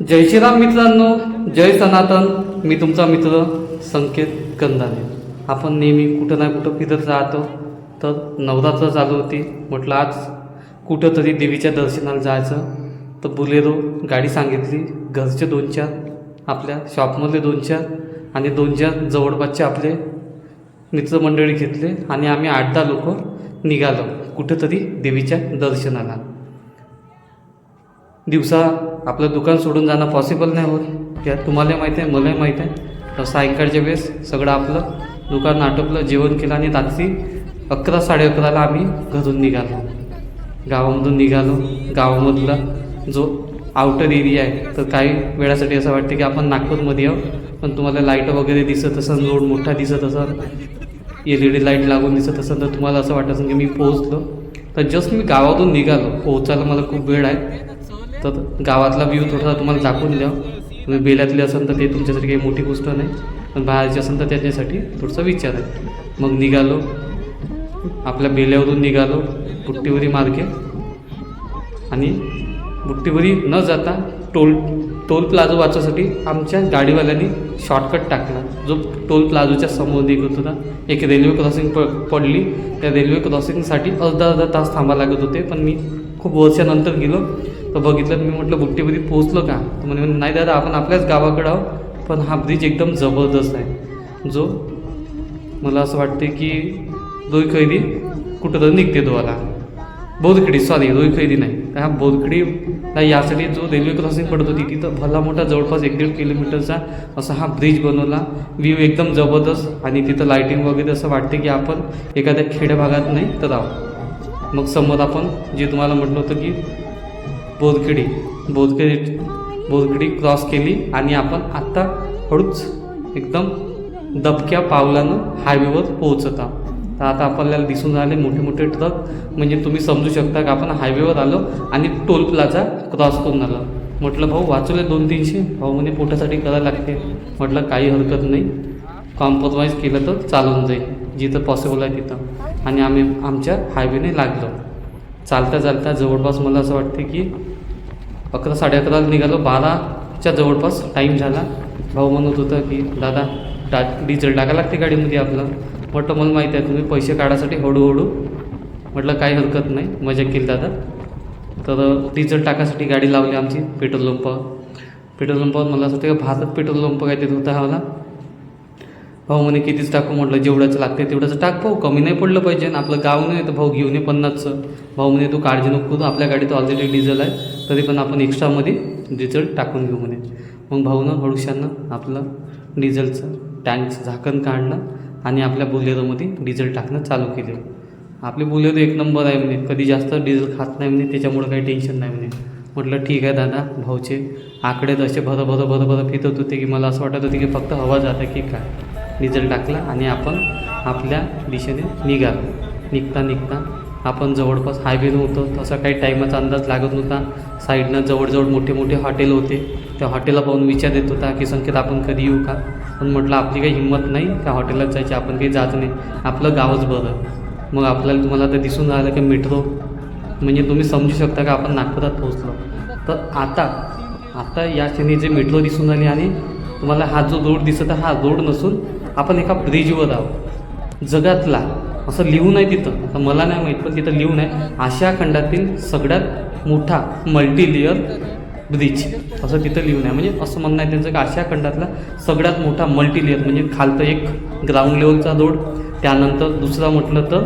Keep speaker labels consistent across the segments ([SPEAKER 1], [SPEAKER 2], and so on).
[SPEAKER 1] जय श्रीराम मित्रांनो जय सनातन. मी तुमचा मित्र संकेत कंदाने आपण नेहमी कुठं ना कुठं फिरत राहतो. तर नवरात्र चालू होती. म्हटलं आज कुठंतरी देवीच्या दर्शनाला जायचं. तर बुलेरो गाडी सांगितली. घरचे दोन चार आपल्या शॉपमधले दोन चार आणि दोन चार जवळपासचे आपले मित्रमंडळी घेतले. आणि आम्ही आठ दहा लोक निघालो. कुठंतरी देवीच्या दर्शनाला. दिवसा आपलं दुकान सोडून जाणं पॉसिबल नाही होत. या तुम्हाला माहीत आहे मलाही माहीत आहे. तर सायंकाळच्या वेळेस सगळं आपलं दुकान आटोपलं जेवण केलं आणि रात्री अकरा साडे अकराला आम्ही घरून निघालो. गावामधून निघालो. गावामधला जो आउटर एरिया आहे तर काही वेळासाठी असं वाटतं की आपण नागपूरमध्ये आहोत पण तुम्हाला लाइट वगैरे दिसत असेल रोड मोठा दिसत असेल एल ई डी लाइट लागून दिसत असेल तर तुम्हाला असं वाटत असेल की मी पोहोचलो. तर जस्ट मी गावातून निघालो. पोहोचायला मला खूप वेळ आहे. तर गावातला व्ह्यू थोडासा तुम्हाला दाखवून द्या. तुम्ही बेल्यातले असाल तर ते तुमच्यासाठी काही मोठी गोष्ट नाही. पण बाहेरचे असेल तर त्याच्यासाठी थोडंसं विचार आहे. मग निघालो. आपल्या बेल्यावरून निघालो. बुट्टीवरी मार्गे. आणि बुट्टीवरी न जाता टोल टोल प्लाझो वाचवासाठी आमच्या गाडीवाल्यांनी शॉर्टकट टाकला. जो टोल प्लाझोच्या समोर निघत होता. एक रेल्वे क्रॉसिंग प पडली. त्या रेल्वे क्रॉसिंगसाठी अर्धा अर्धा तास थांबा लागत होते. पण मी खूप वर्षानंतर गेलो. तर बघितलं मी म्हटलं बुट्टीवरी पोहोचलो का? तर म्हणे नाही दादा आपण आपल्याच गावाकडं आहो पण हा ब्रिज एकदम जबरदस्त आहे. जो मला असं वाटते की रोई खैदी कुठं तर निघते दोहाला बोरखडी सॉरी रोई खैदी नाही. तर हा बोरखडीला यासाठी जो रेल्वे क्रॉसिंग पडत होती तिथं भला मोठा जवळपास एक दीड किलोमीटरचा असा हा ब्रिज बनवला. व्ह्यू एकदम जबरदस्त आणि तिथं लाईटिंग वगैरे असं वाटते की आपण एखाद्या खेड्या भागात नाही तर आहोत. मग समोर आपण जे तुम्हाला म्हटलं होतं की बोरखेडी बोरखेडी बोरखेडी क्रॉस केली आणि आपण आत्ता हळूच एकदम दबक्या पावलानं हायवेवर पोहोचत आहोत. तर आता आपल्याला दिसून राहिले मोठे मोठे ट्रक म्हणजे तुम्ही समजू शकता की आपण हायवेवर आलो आणि टोल प्लाझा क्रॉस करून आलो. म्हटलं भाऊ वाचवले दोन तीनशे? भाऊ म्हणे पोटासाठी करायला लागते. म्हटलं काही हरकत नाही. कॉम्प्रोमाइज केलं तर चालून जाईल. जिथं पॉसिबल आहे तिथं. आणि आम्ही आमच्या हायवेने लागलो. चालता चालता जवळपास मला असं वाटते की अकरा साडे अकराला निघालो. बाराच्या जवळपास टाईम झाला. भाऊ म्हणत होता की दादा टा डिझेल टाका लागते गाडीमध्ये आपलं. म्हटलं मला माहिती आहे तुम्ही पैसे काढायसाठी हळूहळू. म्हटलं काही हरकत नाही मजा केली दादा. तर डिझेल टाकासाठी गाडी लावली आमची पेट्रोल पंपावर. पेट्रोल पंपावर मला असं वाटतं की भारत पेट्रोल पंप काय देत होता हा मला भाऊ म्हणे कितीच टाकू? म्हटलं जेवढंच लागते तेवढंच टाक भाऊ कमी नाही पडलं पाहिजे आणि आपलं गाव नाही तर भाऊ घेऊन ये पन्नासचं. भाऊ म्हणे तू काळजी नको करू आपल्या गाडीत ऑलरेडी डिझेल आहे तरी पण आपण एक्स्ट्रामध्ये डिझेल टाकून घेऊ म्हणे. मग भाऊनं हळूशानं आपलं डिझेलचं टँकचं झाकण काढलं आणि आपल्या बुलेरोमध्ये डिझेल टाकणं चालू केले. आपली बुलेरो एक नंबर आहे म्हणे कधी जास्त डिझेल खात नाही म्हणे त्याच्यामुळं काही टेन्शन नाही म्हणे. म्हटलं ठीक आहे दादा भाऊचे आकडे तसे भरं भरं भरं भरं फिरत होते की मला असं वाटत होतं की फक्त हवा जाते की काय? डिझेल टाकला आणि आपण आपल्या दिशेने निघालो. निघता निघता आपण जवळपास हायवे होतो तसा काही टाईमाचा अंदाज लागत नव्हता. साईडनं जवळजवळ मोठे मोठे हॉटेल होते. त्या हॉटेलला पाहून विचार येत होता की संकेत आपण कधी येऊ का? पण म्हटलं आपली काही हिंमत नाही त्या हॉटेलात जायची? आपण काही जात नाही. आपलं गावच बरं. मग आपल्याला तुम्हाला तर दिसून राहिलं की मेट्रो म्हणजे तुम्ही समजू शकता का आपण नागपुरात पोहोचलो? तर आता आता या क्षणी जे मेट्रो दिसून आली आणि तुम्हाला हा जो रोड दिसत आहे हा रोड नसून आपण एका ब्रिजवर आहोत. जगातला असं लिहून आहे तिथं. आता मला नाही माहीत पण तिथं लिहून आहे आशिया खंडातील सगळ्यात मोठा मल्टीलेअर ब्रिज असं तिथं लिहून आहे. म्हणजे असं म्हणणं आहे त्यांचं की आशिया खंडातला सगळ्यात मोठा मल्टीलेअर म्हणजे खालतं एक ग्राउंड लेवलचा रोड त्यानंतर दुसरा म्हटलं तर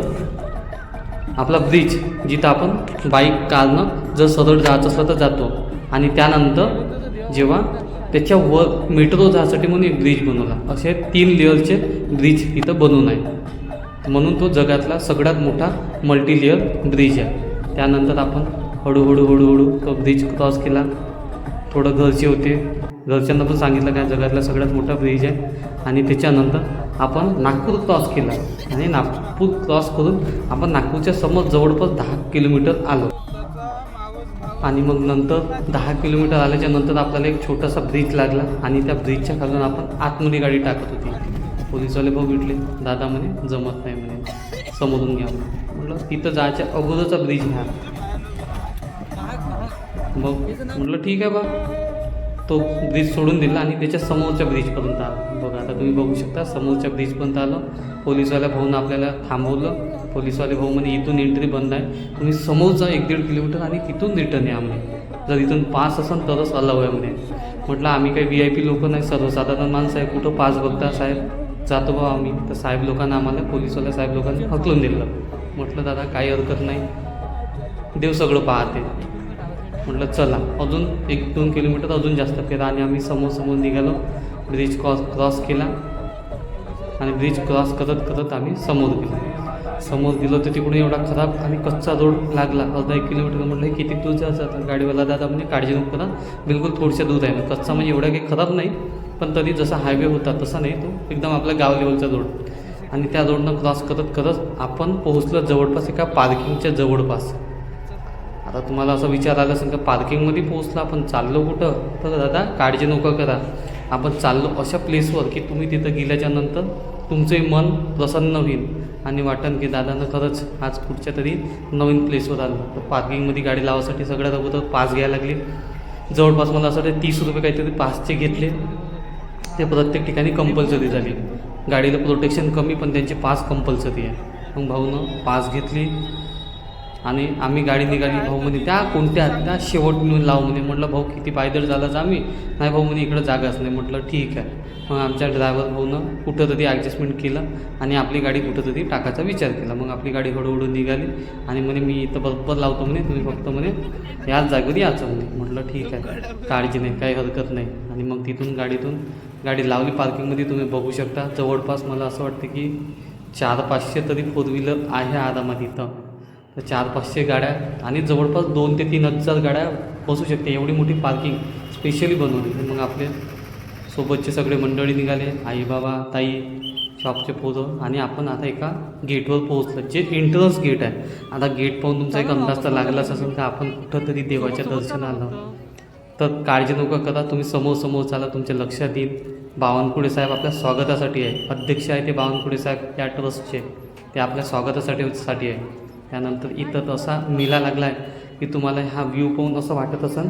[SPEAKER 1] आपला ब्रिज जिथं आपण बाईक कारनं जर सरळ जायचं असलं तर जातो. आणि त्यानंतर जेव्हा त्याच्यावर मेट्रो जायसाठी म्हणून एक ब्रिज बनवला. असे तीन लेअरचे ब्रिज इथं बनवून आहे. म्हणून तो जगातला सगळ्यात मोठा मल्टी लेअर ब्रिज आहे. त्यानंतर आपण हळूहळू हळूहळू तो ब्रिज क्रॉस केला. थोडं घरचे होते. घरच्यांना पण सांगितलं काय जगातला सगळ्यात मोठा ब्रिज आहे. आणि त्याच्यानंतर आपण नागपूर क्रॉस केला. आणि नागपूर क्रॉस करून आपण नागपूरच्या समोर जवळपास दहा किलोमीटर आलो. आणि मग नंतर दहा किलोमीटर आल्याच्यानंतर आपल्याला एक छोटासा ब्रिज लागला आणि त्या ब्रिजच्या खालून आपण आतमध्ये गाडी टाकत होती. पोलीसवाले बघितले भेटले दादा म्हणे जमत नाही म्हणे. समोरून घ्या म्हटलं तिथं जायच्या अगोदरचा ब्रिज घ्या. मग म्हटलं ठीक आहे बा. तो ब्रिज सोडून दिला आणि त्याच्या समोरच्या ब्रिजपर्यंत आला. बघा आता तुम्ही बघू शकता समोरच्या ब्रिजपर्यंत आलं. पोलीसवाल्या भाऊन आपल्याला थांबवलं. पोलीसवाले भाऊ म्हणे इथून एंट्री बंद आहे. तुम्ही समोर जा एक दीड किलोमीटर आणि तिथून रिटर्न या म्हणे. जर इथून पास असेल तरच अलाव आहे म्हणे. म्हटलं आम्ही काही व्ही आय पी लोक नाही सर्वसाधारण माणसं आहे. कुठं पास बघता साहेब? जातो बा आम्ही. तर साहेब लोकांना आम्हाला पोलीसवाल्या साहेब लोकांनी हकलून दिलं म्हटलं दादा काही हरकत नाही. देव सगळं पाहते. म्हटलं चला. अजून एक दोन किलोमीटर अजून जास्त फिरा. आणि आम्ही समोर समोर निघालो. ब्रिज क्रॉस क्रॉस केला. आणि ब्रिज क्रॉस करत करत आम्ही समोर गेलो. समोर गेलो तर तिकडून एवढा खराब आणि कच्चा रोड लागला. अर्धा एक किलोमीटर म्हटलं किती दूर जायचं आता गाडीवाला दादा म्हणजे काळजी नको करा. बिलकुल थोडशा दूर आहे. ना कच्चा म्हणजे एवढा काही खराब नाही पण तरी जसा हायवे होता तसा नाही तो एकदम आपल्या गाव लेवलचा रोड आणि त्या रोडनं क्रॉस करत करत आपण पोहोचलो जवळपास एका पार्किंगच्या जवळपास. आता तुम्हाला असं विचार आला असेल का पार्किंगमध्ये पोहोचला आपण चाललो कुठं? तर दादा काळजी नको करा. आपण चाललो अशा प्लेसवर की तुम्ही तिथं गेल्याच्यानंतर तुमचंही मन प्रसन्न होईल. आणि वाटन की दादानं खरंच आज कुठच्या तरी नवीन प्लेसवर आलं. तर पार्किंगमध्ये गाडी लावासाठी सगळ्यात अगोदर पास घ्यायला लागली. जवळपास मला असं वाटतं तीस रुपये काहीतरी पासचे घेतले. ते प्रत्येक ठिकाणी कंपल्सरी झाली. गाडीला प्रोटेक्शन कमी पण त्यांची पास कंपल्सरी आहे. मग भाऊनं पास घेतली. आणि आम्ही गाडी निघाली भाऊ म्हणे त्या कोणत्या? त्या शेवट नेऊन लाव म्हणे म्हटलं भाऊ किती पायदळ झालाच आम्ही. नाही भाऊ म्हणे इकडं जागाच नाही. म्हटलं ठीक आहे. मग आमच्या ड्रायव्हर भाऊनं कुठं तरी ॲडजस्टमेंट केलं आणि आपली गाडी कुठं तरी टाकायचा विचार केला. मग आपली गाडी हळूहळू निघाली आणि म्हणे मी इथं बरोबर लावतो म्हणे. तुम्ही फक्त म्हणे याच जागेवर याचं म्हणे. म्हटलं ठीक आहे. काळजी नाही काही हरकत नाही. आणि मग तिथून गाडीतून गाडी लावली. पार्किंगमध्ये तुम्ही बघू शकता. जवळपास मला असं वाटतं की चार पाचशे तरी फोर व्हीलर आहे आरामात इथं. चार पाचशे गाड्या आणि जवळपास दोन ते तीन हजार गाड्या बसू शकते. एवढी मोठी पार्किंग स्पेशली बनवली. मग आपले सोबतचे सगळे मंडळी निघाले. आई बाबा ताई शॉपचे पोरं आणि आपण आता एका गेटवर पोहोचलो जे एंट्रन्स गेट आहे. आता गेट पाहून तुमचा एक अंदाज तर लागलाच असेल का आपण कुठंतरी देवाच्या दर्शनाला तर काळजी नको करा तुम्ही समोर समोर चाला तुमच्या लक्षात येईल. बावनकुळे साहेब आपल्या स्वागतासाठी आहे. अध्यक्ष आहे ते बावनकुळे साहेब या ट्रस्टचे ते आपल्या स्वागतासाठी साठी आहे. त्यानंतर इथं तसा मिला लागला आहे की तुम्हाला हा व्ह्यू पाहून असं वाटत असेल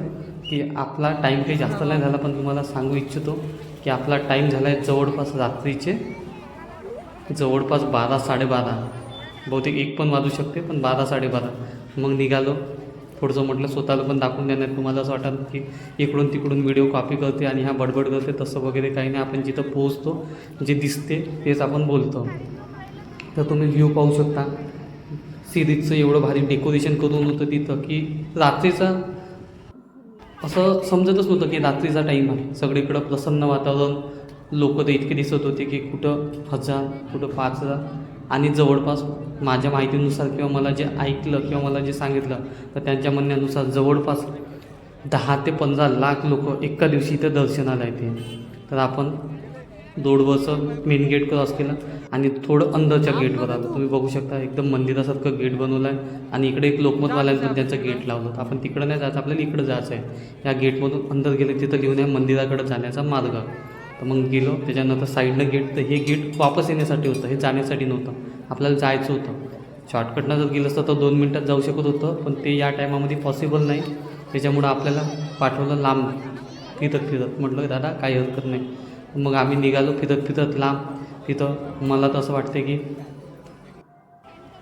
[SPEAKER 1] की आपला टाईम काही जास्त नाही झाला पण तुम्हाला सांगू इच्छितो की आपला टाईम झाला आहे जवळपास रात्रीचे जवळपास बारा साडेबारा. बहुतेक एक पण वाजू शकते पण बारा साडेबारा. मग निघालो. पुढचं म्हटलं स्वतःला पण दाखवून देण्यात तुम्हाला असं वाटतं की इकडून तिकडून व्हिडिओ कॉपी करते आणि हा बडबड करते तसं वगैरे काही नाही. आपण जिथं पोहोचतो जे दिसते तेच आपण बोलतो. तर तुम्ही व्ह्यू पाहू शकता. सिरीजचं एवढं भारी डेकोरेशन करून होतं तिथं की रात्रीचा असं समजतच नव्हतं की रात्रीचा टाईम आहे. सगळीकडं प्रसन्न वातावरण. लोक तर इतके दिसत होते की कुठं हजार कुठं पाच हजार. आणि जवळपास माझ्या माहितीनुसार किंवा मला जे ऐकलं किंवा मला जे सांगितलं तर त्यांच्या म्हणण्यानुसार जवळपास दहा ते पंधरा लाख लोक एका दिवशी इथं दर्शनाला येते तर आपण दोडवचं मेन गेट क्रॉस केलं? आणि थोडं अंदरच्या गेटवर आलं. तुम्ही बघू शकता एकदम मंदिरासारखं गेट बनवलं आहे आणि इकडे एक लोकमतवाल्यांचं त्यांचं गेट लावलं होतं. आपण तिकडं नाही जायचं आपल्याला इकडं जायचं आहे. या गेटमधून अंदर गेले तिथं लिहून आहे मंदिराकडे जाण्याचा मार्ग. तर मग गेलो त्याच्यानंतर साईडनं गेट तर हे गेट वापस येण्यासाठी होतं हे जाण्यासाठी नव्हतं. आपल्याला जायचं होतं. शॉर्टकटनं जर गेलं असतं तर दोन मिनटात जाऊ शकत होतं पण ते या टायमामध्ये पॉसिबल नाही. त्याच्यामुळं आपल्याला पाठवलं लांब. फिरत फिरत. म्हटलं दादा काही हरकत नाही. मग आम्ही निघालो फिरत फिरत लांब. तिथं मला तर असं वाटते की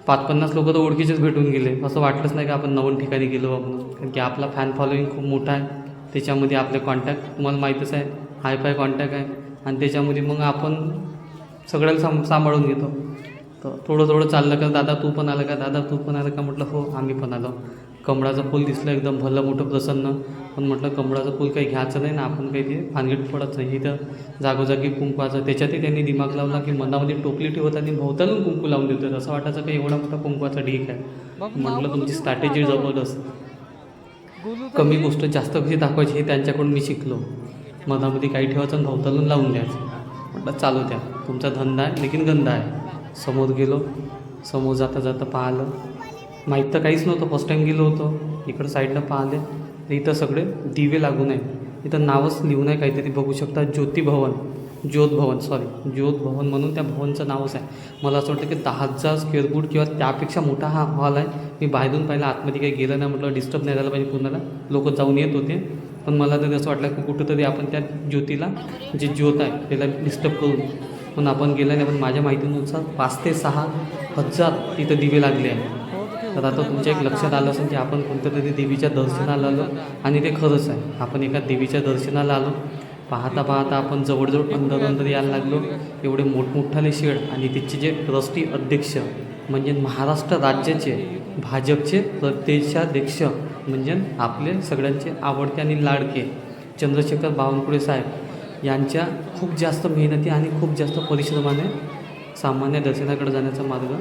[SPEAKER 1] पाच पन्नास लोक तर ओळखीचेच भेटून गेले. असं वाटलंच नाही की आपण नवीन ठिकाणी गेलो बा म्हणून कारण की आपला फॅन फॉलोईंग खूप मोठा आहे. त्याच्यामध्ये आपले कॉन्टॅक्ट तुम्हाला माहीतच आहे हाय फाय कॉन्टॅक्ट आहे. आणि त्याच्यामध्ये मग आपण सगळ्याला साम सांभाळून घेतो. तर थोडं थोडं चाललं का दादा तू पण आलं का? दादा तू पण आलं का? म्हटलं हो आम्ही पण आलो. कमळाचं फूल दिसलं एकदम भलं मोठं प्रसन्न. पण म्हटलं कमळाचं फूल काही घ्यायचं नाही ना आपण काही ते फानगीट पडत नाही. इथं जागोजागी कुंकवाचं त्याच्यातही त्यांनी दिमाग लावला की मनामध्ये टोपली ठेवत आणि भोवतालून कुंकू लावून देतात. असं वाटायचं की एवढा मोठा कुंकवाचा ढीक आहे. म्हटलं तुमची स्ट्रॅटेजी जबरदस्त. कमी गोष्ट जास्त कशी दाखवायची हे त्यांच्याकडून मी शिकलो. मधामध्ये काही ठेवायचं आणि भोवतालून लावून द्यायचं. म्हटलं चालू द्या. तुमचा धंदा आहे लेकिन गंदा आहे. समोर गेलो. समोर जाता जाता पाहिलं. माहीत तर काहीच नव्हतं. फर्स्ट टाईम गेलो होतो. इकडं साईडनं पाहिले. तर इथं सगळे दिवे लागून आहे इथं नावच लिहून आहे काहीतरी. बघू शकता ज्योती भवन. ज्योत भवन सॉरी ज्योत भवन म्हणून त्या भवनचं नावच आहे. मला असं वाटतं की दहा हजार स्क्वेअर फूट किंवा त्यापेक्षा मोठा हा हॉल आहे. मी बाहेरून पाहिला. आतमध्ये काही गेलं नाही म्हटलं डिस्टर्ब नाही झालं पाहिजे कुणाला. लोक जाऊन येत होते. पण मला तरी असं वाटलं की कुठंतरी आपण त्या ज्योतीला जे ज्योत आहे त्याला डिस्टर्ब करून पण आपण गेला नाही. पण माझ्या माहितीनुसार पाच ते सहा हजार तिथं दिवे लागले आहे तर आता तुमच्या एक लक्षात आलं असेल की आपण कोणत्या तरी देवीच्या दर्शनाला आलो आणि ते खरंच आहे. आपण एका देवीच्या दर्शनाला आलो. पाहता पाहता आपण जवळजवळ अंदर अंदर यायला लागलो. एवढे मोठमोठाले शेड आणि तिचे जे ट्रस्टी अध्यक्ष म्हणजे महाराष्ट्र राज्याचे भाजपचे प्रदेशाध्यक्ष म्हणजे आपले सगळ्यांचे आवडते आणि लाडके चंद्रशेखर बावनकुळे साहेब यांच्या खूप जास्त मेहनती आणि खूप जास्त परिश्रमाने सामान्य दर्शनाकडे जाण्याचा मार्ग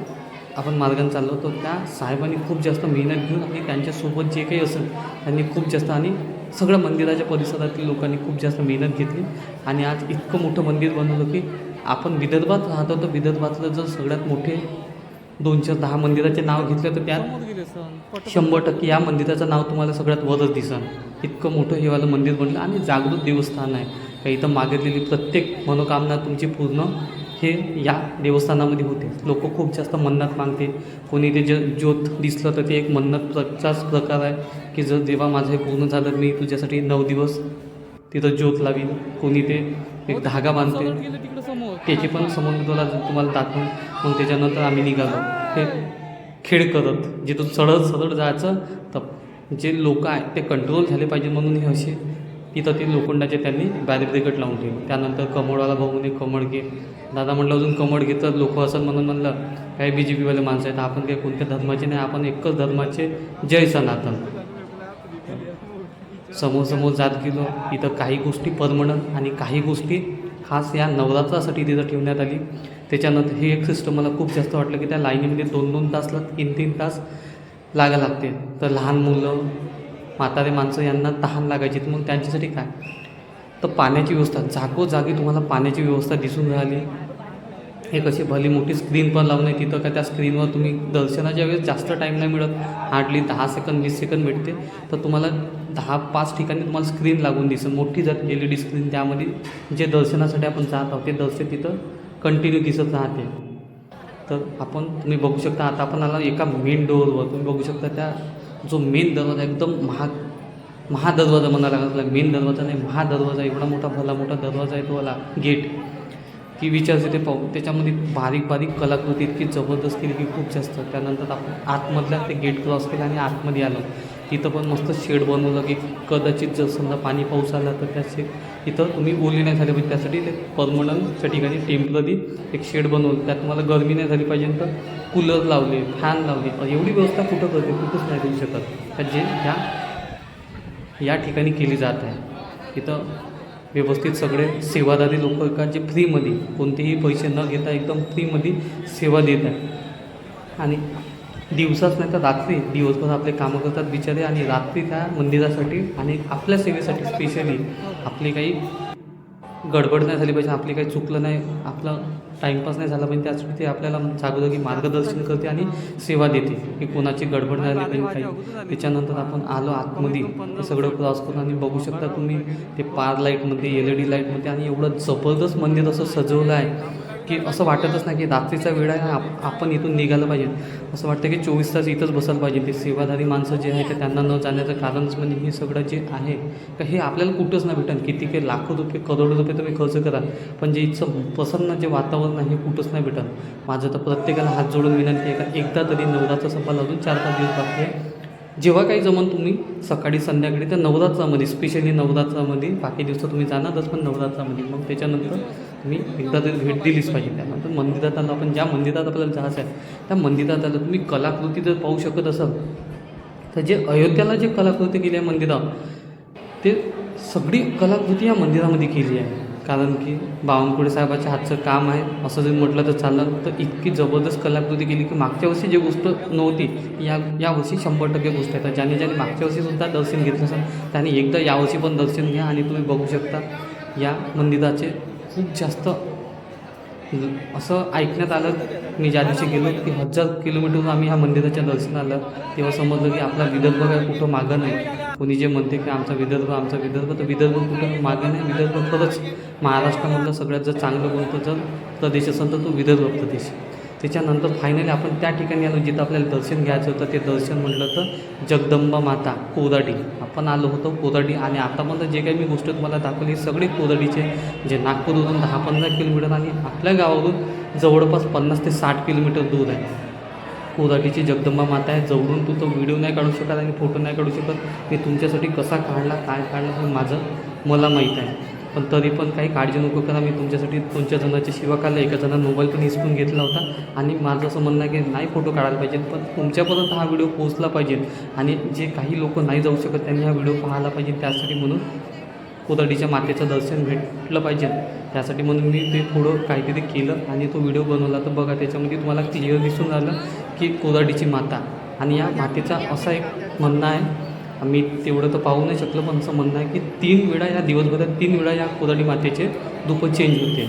[SPEAKER 1] आपण मार्गाने चाललो होतो त्या साहेबांनी खूप जास्त मेहनत घेऊन आणि त्यांच्यासोबत जे काही असेल त्यांनी खूप जास्त आणि सगळ्या मंदिराच्या परिसरातील लोकांनी खूप जास्त मेहनत घेतली. आणि आज इतकं मोठं मंदिर बनवलं की आपण विदर्भात राहतो तर विदर्भातलं जर सगळ्यात मोठे दोनशे दहा मंदिराचे नाव घेतलं तर त्यात शंभर टक्के या मंदिराचं नाव तुम्हाला सगळ्यात वरच दिसन इतकं मोठं हे वालं मंदिर बनलं आणि जागृत देवस्थान आहे. का इथं मागितलेली प्रत्येक मनोकामना तुमची पूर्ण हे या देवस्थानामध्ये होते. लोक खूप जास्त मन्नत मागते कोणी ते ज ज्योत दिसलं तर ते एक मन्नतचाच प्रकार आहे की जर देवा माझं हे पूर्ण झालं मी तुझ्यासाठी नऊ दिवस तिथं ज्योत लावीन. कोणी ते एक धागा बांधते त्याची पण समोर तुला तुम्हाला दाखवून मग त्याच्यानंतर आम्ही निघालो. हे खेळ करत जिथून सरळ सरळ जायचं तर जे लोक आहेत ते कंट्रोल झाले पाहिजे म्हणून हे असे तिथं ते लोखंडाचे त्यांनी बॅरिब्रिकेट लावून ठेवले. त्यानंतर कमळवाला भाऊ म्हणे कमळ घे. दादा म्हटलं अजून कमळ घेतात लोक असं म्हणून म्हणलं काही बी जे पीवाले माणसं आहेत आपण काही कोणत्या धर्माचे नाही आपण एकच धर्माचे जय सनातन. समोर समोर जात गेलो. इथं काही गोष्टी परमनंट आणि काही गोष्टी खास या नवरात्रासाठी तिथं ठेवण्यात आली. त्याच्यानंतर हे एक सिस्टम मला खूप जास्त वाटलं की त्या लाईनीमध्ये दोन दोन तास तीन तीन तास लागा लागते. तर लहान मुलं म्हातारे माणसं यांना तहान लागायची. तर मग त्यांच्यासाठी काय? तर पाण्याची व्यवस्था. जागोजागी तुम्हाला पाण्याची व्यवस्था दिसून राहिली. एक अशी भली मोठी स्क्रीन पण लावून आहे. तिथं का त्या स्क्रीनवर तुम्ही दर्शनाच्या वेळेस जास्त टाईम नाही मिळत. हार्डली दहा सेकंद वीस सेकंद भेटते. तर तुम्हाला दहा पाच ठिकाणी तुम्हाला स्क्रीन लागून दिसेल. मोठी जात एल ई डी स्क्रीन त्यामध्ये जे दर्शनासाठी आपण जात आहोत ते दर्शन तिथं कंटिन्यू दिसत राहते. तर आपण तुम्ही बघू शकता आता आपण आला एका मेन डोअरवर तुम्ही बघू शकता त्या जो मेन दरवाजा एकदम महा महादरवाजा म्हणायला लागला मेन दरवाजा नाही महादरवाजा एवढा मोठा भला मोठा दरवाजा आहे तोवाला गेट की विचारते ते पाहू. त्याच्यामध्ये बारीक बारीक कलाकृती इतकी जबरदस्त केली की खूप जास्त. त्यानंतर आपण आतमधल्या ते गेट क्रॉस केलं आणि आतमध्ये आलो. तिथं पण मस्त शेड बनवलं की कदाचित जर समजा पाणी पाऊस आला तर त्या शेड तिथं तुम्ही ओली नाही झाली पाहिजे. त्यासाठी ते पर्मनंटच्या ठिकाणी टेंपररी एक शेड बनवलं त्यात तुम्हाला गरमी नाही झाली पाहिजे तर कूलर लावले फॅन लावले. एवढी व्यवस्था कुठं करते? कुठंच नाही देऊ शकत. तर जे ह्या या ठिकाणी केली जात आहे. इथं व्यवस्थित सगळे सेवादारी लोक का जे फ्रीमध्ये कोणतेही पैसे न घेता एकदम फ्रीमध्ये सेवा देत आहे आणि दिवसाच नाही तर रात्री. दिवसभर आपले कामं करतात बिचारे आणि रात्री त्या मंदिरासाठी आणि आपल्या सेवेसाठी स्पेशली आपली काही गडबड नाही झाली पाहिजे आपली काही चुकलं नाही आपला टाईमपास नाही झाला पाहिजे त्याच ते आपल्याला जागोजागी मार्गदर्शन करते आणि सेवा देते. की कोणाची गडबड नाही झाली पाहिजे काही. त्याच्यानंतर आपण आलो आतमध्ये. ते सगळं क्रॉस करून आणि बघू शकता तुम्ही ते पार लाईटमध्ये एल ई डी लाईटमध्ये आणि एवढं जबरदस्त मंदिर असं सजवलं आहे. की असं वाटतच नाही की रात्रीचा वेळ आहे आप आपण इथून निघालं पाहिजे. असं वाटतं की चोवीस तास इथंच बसायला पाहिजे. ते सेवाधारी माणसं जे आहे ते त्यांना न जाण्याचं कारणच म्हणजे हे सगळं जे आहे का हे आपल्याला कुठंच नाही भेटेल किती काही लाखो रुपये करोडो रुपये तुम्ही खर्च करा पण जे इथचं प्रसन्न जे वातावरण आहे हे कुठंच नाही भेटल माझं तर प्रत्येकाला हात जोडून विनंती आहे का एकदा तरी नवरात्र संपायला अजून चार पाच दिवस बाकी आहे. जेव्हा काही जमन तुम्ही सकाळी संध्याकाळी तर नवरात्रामध्ये स्पेशली नवरात्रामध्ये बाकी दिवस तुम्ही जाणारच पण नवरात्रामध्ये. मग त्याच्यानंतर तुम्ही एकदा तरी भेट दिलीच पाहिजे त्यानंतर मंदिरात आलं आपण ज्या मंदिरात आपल्याला जायचं आहे त्या मंदिरात आलं तुम्ही कलाकृती जर पाहू शकत असाल तर जे अयोध्याला जे कलाकृती केली आहे मंदिरात ते सगळी कलाकृती या मंदिरामध्ये केली आहे. कारण की बावनकुळे साहेबाच्या हातचं काम आहे असं जर म्हटलं तर चाललं तर इतकी जबरदस्त कलाकृती केली की मागच्या वर्षी जी गोष्ट नव्हती या यावर्षी शंभर टक्के गोष्ट आहे. तर ज्याने ज्याने मागच्या वर्षीसुद्धा दर्शन घेतलं असेल त्याने एकदा यावर्षी पण दर्शन घ्या आणि तुम्ही बघू शकता या मंदिराचे खूप जास्त असं ऐकण्यात आलं. मी ज्या दिवशी गेलो की हजार किलोमीटर आम्ही ह्या मंदिराच्या दर्शनाला तेव्हा समजलं की आपला विदर्भ काय कुठं मागं नाही. कोणी जे म्हणते की आमचा विदर्भ आमचा विदर्भ तर विदर्भ कुठं मागं नाही. विदर्भ खरंच महाराष्ट्रामधलं सगळ्यात जर चांगलं कोणतं जर प्रदेश असेल तर तो विदर्भ प्रदेश. त्याच्यानंतर फायनली आपण त्या ठिकाणी आलो जिथं आपल्याला दर्शन घ्यायचं होतं ते दर्शन म्हटलं तर जगदंबा माता कोदाडी. आपण आलो होतो कोदाडी आणि आतापर्यंत जे काही मी गोष्ट तुम्हाला दाखवली ही सगळी कोदाडीचे जे नागपूरवरून दहा पंधरा किलोमीटर आणि आपल्या गावावरून जवळपास पन्नास ते साठ किलोमीटर दूर आहे. कोदाडीची जगदंबा माता आहे. जवळून तू तो व्हिडिओ नाही काढू शकत आणि फोटो नाही काढू शकत. मी तुमच्यासाठी कसा काढला काय काढला हे माझं मला माहीत आहे. पण तरी पण काही काळजी नको करा. मी तुमच्यासाठी दोनच्या जणांची शिवा काढला एका जणांना मोबाईल पण हिसकून घेतला होता. आणि माझं असं म्हणणं आहे की नाही फोटो काढायला पाहिजेत पण तुमच्यापर्यंत हा व्हिडिओ पोहोचला पाहिजे आणि जे काही लोक नाही जाऊ शकत त्यांनी हा व्हिडिओ पाहायला पाहिजे. त्यासाठी म्हणून कोदडीच्या मातेचं दर्शन भेटलं पाहिजे. त्यासाठी म्हणून मी ते थोडं काहीतरी केलं आणि तो व्हिडिओ बनवला. तर बघा त्याच्यामध्ये तुम्हाला क्लिअर दिसून आलं की कोदाडीची माता. आणि या मातेचा असा एक म्हणणं आहे आम्ही तेवढं तर पाहू नाही शकलो पण असं म्हणणं आहे की तीन वेळा या दिवसभरात तीन वेळा या कोदाडी मातेचे धूप चेंज होते.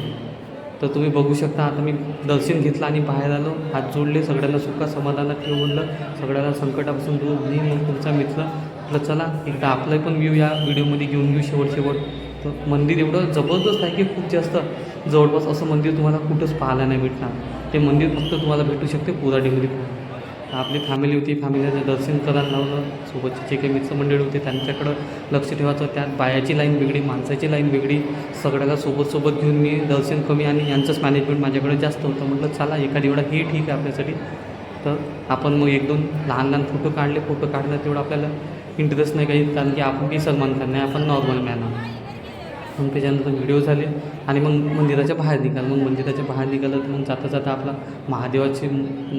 [SPEAKER 1] तर तुम्ही बघू शकता आता मी दर्शन घेतलं आणि बाहेर आलो. हात जोडले सगळ्यांना सुखा समाधानात ठेवून म्हणलं. सगळ्यांना संकटापासून दूर आणि मग तुमचा मित्र. म्हटलं चला एकदा आपलं पण व्ह्यू या व्हिडिओमध्ये घेऊन घेऊ शेवट शेवट. तर मंदिर एवढं जबरदस्त आहे की खूप जास्त जवळपास असं मंदिर तुम्हाला कुठंच पाहायला नाही भेटणार. ते मंदिर फक्त तुम्हाला भेटू शकते कोराडीमध्ये आपली फॅमिली होती फॅमिलीचं दर्शन करायला लावलं. सोबतचे जे काही मित्रमंडळी होते त्यांच्याकडं लक्ष ठेवायचं. त्यात बायाची लाईन वेगळी माणसाची लाईन वेगळी सगळ्याला सोबत सोबत घेऊन मी दर्शन कमी आणि यांचंच मॅनेजमेंट माझ्याकडे जास्त होतं. म्हटलं चला एखादी वेळा हे ठीक आहे आपल्यासाठी. तर आपण मग एक दोन लहान लहान फोटो काढले. फोटो काढणं तेवढं आपल्याला इंटरेस्ट नाही काही. कारण की आपण काही सलमान खान नाही. आपण नॉर्मल मॅन आहोत. मग त्याच्यानंतर व्हिडिओ झाले आणि मग मंदिराच्या बाहेर निघालं. मग मंदिराच्या बाहेर निघालं तर मग जाता जाता आपला महादेवाचे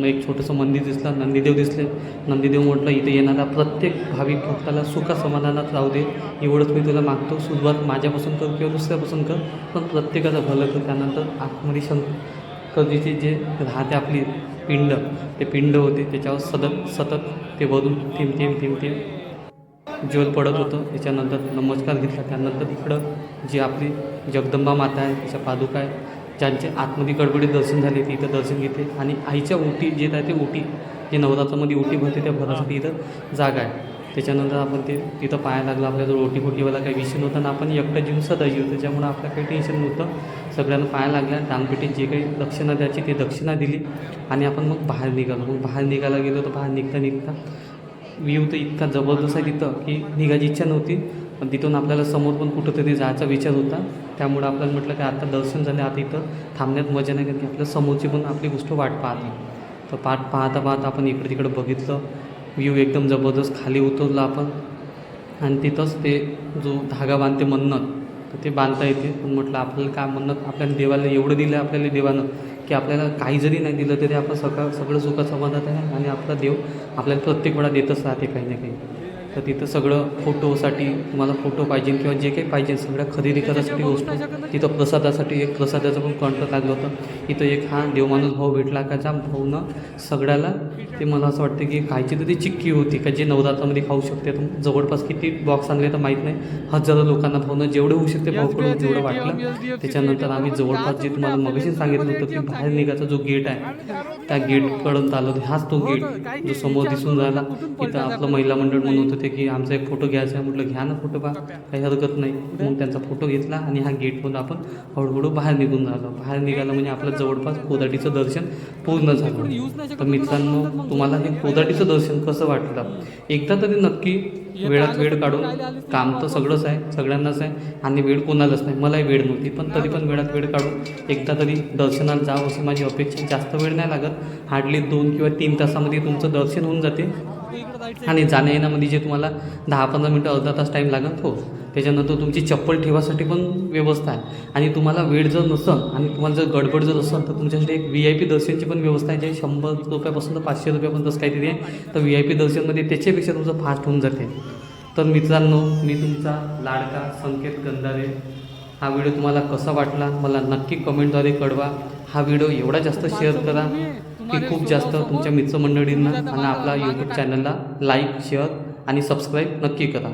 [SPEAKER 1] एक छोटंसं मंदिर दिसलं नंदीदेव दिसले. नंदीदेव म्हटलं इथे येणारा प्रत्येक भाविक भक्ताला सुखा समाधानात राहू दे. एवढंच मी तुला मागतो. सुरुवात माझ्यापासून कर किंवा दुसऱ्यापासून कर पण प्रत्येकाचं भलं कर. त्यानंतर आतमध्ये शंकरजीचे जे राहते आपली पिंड ते पिंड होते. त्याच्यावर सतत सतत ते वरून थेंब थेंब थेंब थेंब ज्वल पडत होतं. त्याच्यानंतर नमस्कार घेतला. त्यानंतर इकडं जी आपली जगदंबा माता आहे तिच्या पादुका आहे ज्यांचे आतमध्ये गडबडीत दर्शन झाले ते इथं दर्शन घेते. आणि आईच्या ओटी जे आहे ते ओटी जे नवरात्रामध्ये ओटी भरते त्या भरासाठी इथं जागा आहे. त्याच्यानंतर आपण ते तिथं पाहायला लागलं आपल्याजवळ ओटी फोटीवाला काही विषय नव्हता आणि आपण एकटं जीवन सदाजी होतं त्याच्यामुळं आपलं काही टेन्शन नव्हतं. सगळ्यांना पाहायला लागल्या दानपेटीत जे काही दक्षिणा द्यायची ते दक्षिणा दिली आणि आपण मग बाहेर निघालो. मग बाहेर निघायला गेलो तर बाहेर निघता निघता व्ह्यू तर इतका जबरदस्त आहे तिथं की निघायची इच्छा नव्हती. पण तिथून आपल्याला समोर पण कुठंतरी जायचा विचार होता. त्यामुळं आपल्याला म्हटलं की आता दर्शन झाले आता इथं थांबण्यात मजा नाही कारण की आपल्या समोरची पण आपली गोष्ट वाट पाहते. तर पाठ पाहता पाहता आपण इकडे तिकडे बघितलं. व्ह्यू एकदम जबरदस्त खाली उतरलं आपण. आणि तिथंच ते जो धागा बांधते मन्नत तर ते बांधता येते. पण म्हटलं आपल्याला काय म्हणत आपल्याला देवाला एवढं दिलं आपल्याला देवानं की आपल्याला काही जरी नाही दिलं तरी आपण सगळं सगळं सुखात आहे. आणि आपला देव आपल्याला प्रत्येक वेळा देतच राहते काही ना काही. तर तिथं सगळं फोटोसाठी तुम्हाला फोटो पाहिजे किंवा जे काही पाहिजे सगळ्या खरेदी करायसाठी गोष्ट तिथं प्रसादासाठी एक प्रसादाचं पण कॉन्ट्रॅक्ट लागलं होतं. इथं एक हा देवमाणूस भाऊ भेटला का ज्या भाऊनं सगळ्याला. ते मला असं वाटतं की खायची तरी चिक्की होती का जे नवरात्रामध्ये खाऊ शकते. तर जवळपास किती बॉक्स आणले तर माहीत नाही. हजारो लोकांना भाऊनं जेवढं होऊ शकते भाऊकडून जेवढं वाटलं. त्याच्यानंतर आम्ही जवळपास जे तुम्हाला मगाशी सांगितलं होतं की बाहेर निघायचा जो गेट आहे. त्या गेटकडून आलो हाच तो गेट जो समोर दिसून राहिला. तिथं आपलं महिला मंडळ म्हणत होते की आमचा एक फोटो घ्यायचा आहे. म्हटलं घ्या ना फोटो बा काही हरकत नाही. मग त्यांचा फोटो घेतला आणि हा गेटमधून आपण हळूहळू बाहेर निघून राहिलो बाहेर निघालं म्हणजे आपलं जवळपास कोदाटीचं दर्शन पूर्ण झालं. तर मित्रांनो तुम्हाला हे कोदाटीचं दर्शन कसं वाटलं? एकदा तरी नक्की वेळात वेळ काढून काम तर सगळंच आहे सगळ्यांनाच आहे आणि वेळ कोणालाच नाही. मलाही वेळ नव्हती पण तरी पण वेळात वेळ काढून एकदा तरी दर्शनाला जावं अशी माझी अपेक्षा. जास्त वेळ नाही लागत. हार्डली दोन किंवा तीन तासामध्ये तुमचं दर्शन होऊन जाते. आणि जाण्या येण्यामध्ये जे तुम्हाला दहा पंधरा मिनटं अर्धा तास टाईम लागेल हो त्याच्यानंतर तुमची चप्पल ठेवासाठी पण व्यवस्था आहे. आणि तुम्हाला वेळ जर नसेल आणि तुम्हाला जर गडबड जर असेल तर तुमच्यासाठी एक व्ही आय पी दर्शनची पण व्यवस्था आहे जे शंभर रुपयापासून तर पाचशे रुपयापर्यंत असं काहीतरी आहे. तर व्ही आय पी दर्शनमध्ये त्याच्यापेक्षा तुमचं फास्ट होऊन जाते. तर मित्रांनो मी तुमचा लाडका संकेत गंधारे हा व्हिडिओ तुम्हाला कसा वाटला? मला नक्की कमेंटद्वारे कळवा. हा व्हिडिओ एवढा जास्त शेअर करा. की खूप जास्त तुमच्या मित्रमंडळींना आणि आपला यूट्यूब चॅनलला लाईक शेअर आणि सबस्क्राईब नक्की करा.